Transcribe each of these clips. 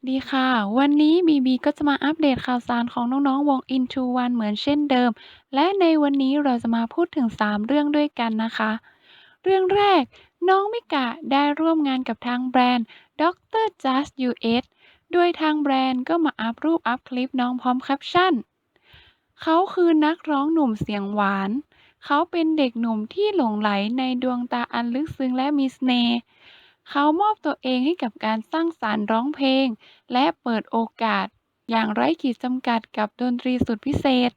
สดีค่ะ วันนี้บีบีก็จะมาอัปเดตข่าวสารของน้องๆ วง Into One เหมือนเช่นเดิม และในวันนี้เราจะมาพูดถึง 3 เรื่องด้วยกันนะคะ เรื่องแรก น้องมิกะได้ร่วมงานกับทางแบรนด์ Dr. Just US โดยทางแบรนด์ก็มาอัพรูปอัพคลิปน้องพร้อมแคปชั่น เขาคือนักร้องหนุ่มเสียงหวาน เขาเป็นเด็กหนุ่มที่หลงไหลในดวงตาอันลึกซึ้งและมีเสน่ห์ เขามอบตัวเองให้กับการสร้างสรรค์ร้องเพลง และเปิดโอกาส อย่างไร้ขีดจำกัดกับดนตรีสุดพิเศษ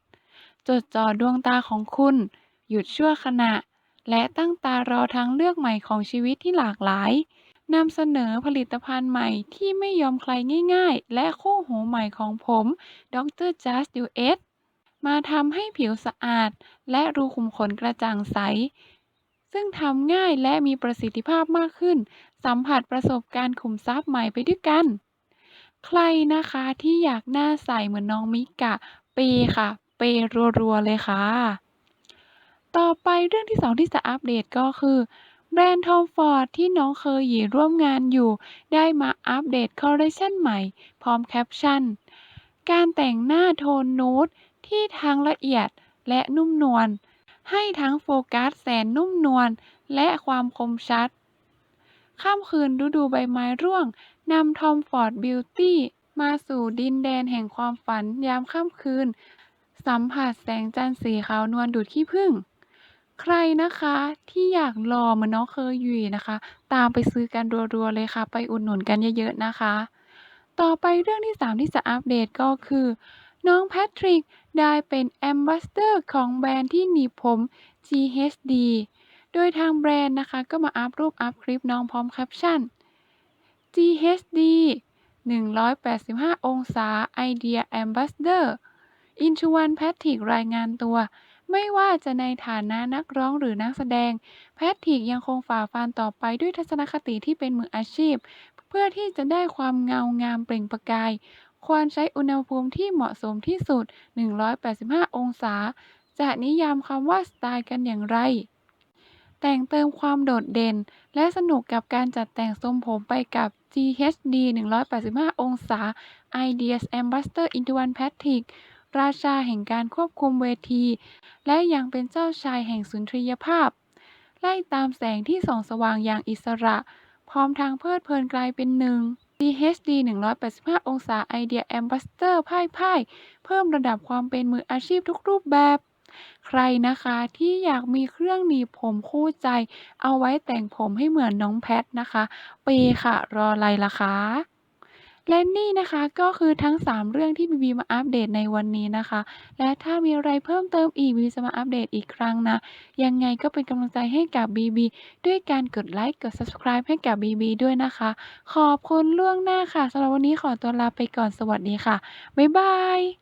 จดจ่อดวงตาของคุณ หยุดชั่วขณะ และตั้งตารอทางเลือกใหม่ของชีวิตที่หลากหลายนำเสนอผลิตภัณฑ์ใหม่ที่ไม่ยอมใครง่ายๆ และคู่หูใหม่ของผม Dr. Just US มาทำให้ผิวสะอาด และรูขุมขนกระจ่างใส ซึ่งทำง่ายและมีประสิทธิภาพมากขึ้น สัมผัสประสบการณ์ขุมทรัพย์ใหม่ไปด้วยกัน ใครนะคะที่อยากหน้าใสเหมือนน้องมิกะ เปย์ค่ะ เปย์รัวๆเลยค่ะ ต่อไปเรื่องที่สองที่จะอัปเดตก็คือแบรนด์ทอมฟอร์ดที่น้องเคยหยีร่วมงานอยู่ ได้มาอัปเดตคอลเลคชันใหม่ พร้อมแคปชั่น การแต่งหน้าโทนนูดที่ทั้งละเอียดและนุ่มนวล ให้ทั้งโฟกัสแสนนุ่มนวลและความคมชัด ค่ำคืนฤดูใบไม้ร่วงนำทอมฟอร์ดบิวตี้มาสู่ดินแดนแห่งความฝันยามค่ำคืน สัมผัสแสงจันทร์สีขาวนวลดูดขี้ผึ้งใครนะคะที่อยากหล่อเหมือนน้องเคยหยีนะคะ ตามไปซื้อกันรัวๆเลยค่ะ ไปอุดหนุนกันเยอะๆนะคะ ต่อไปเรื่องที่ 3 ที่จะอัปเดตก็คือ น้องแพทริกได้เป็นแอมบาสเดอร์ของแบรนด์ที่หนีบผม GHD โดยทางแบรนด์นะคะก็มาอัพรูปอัพคลิปน้องพร้อมแคปชั่น GHD 185 องศา Idea Ambassador Into One Patrick รายงานตัว ไม่ว่าจะในฐานะนักร้องหรือนักแสดง แพทริกยังคงฝ่าฟันต่อไปด้วยทัศนคติที่เป็นมืออาชีพ เพื่อที่จะได้ความเงางามเปล่งประกาย ควรใช้อุณหภูมิที่เหมาะสมที่สุด 185 องศา จะนิยามคำว่าสไตล์กันอย่างไร แต่งเติมความโดดเด่น และสนุกกับการจัดแต่งทรงผมไปกับ GHD 185 องศา Ideas Ambassador Into One Patrick ราชาแห่งการควบคุมเวที และยังเป็นเจ้าชายแห่งสุนทรียภาพ ไล่ตามแสงที่ส่องสว่างอย่างอิสระ พร้อมทางเพลิดเพลินกลายเป็นหนึ่ง DHD 185 องศา Idea Ambassador พ่ายพ่ายเพิ่มระดับความเป็นมืออาชีพทุกรูปแบบ ใครนะคะที่อยากมีเครื่องหนีบผมคู่ใจ เอาไว้แต่งผมให้เหมือนน้องแพทนะคะเปย์ค่ะ รออะไรล่ะคะ และนี่นะคะก็คือทั้ง 3 เรื่องที่บีบีมาอัปเดตในวันนี้นะคะ และถ้ามีอะไรเพิ่มเติมอีกบีบีจะมาอัปเดตอีกครั้งนะ ยังไงก็เป็นกำลังใจให้กับบีบีด้วยการกดไลค์กด subscribe ให้กับบีบีด้วยนะคะ ขอบคุณล่วงหน้าค่ะสำหรับวันนี้ขอตัวลาไปก่อนสวัสดีค่ะ บ๊ายบาย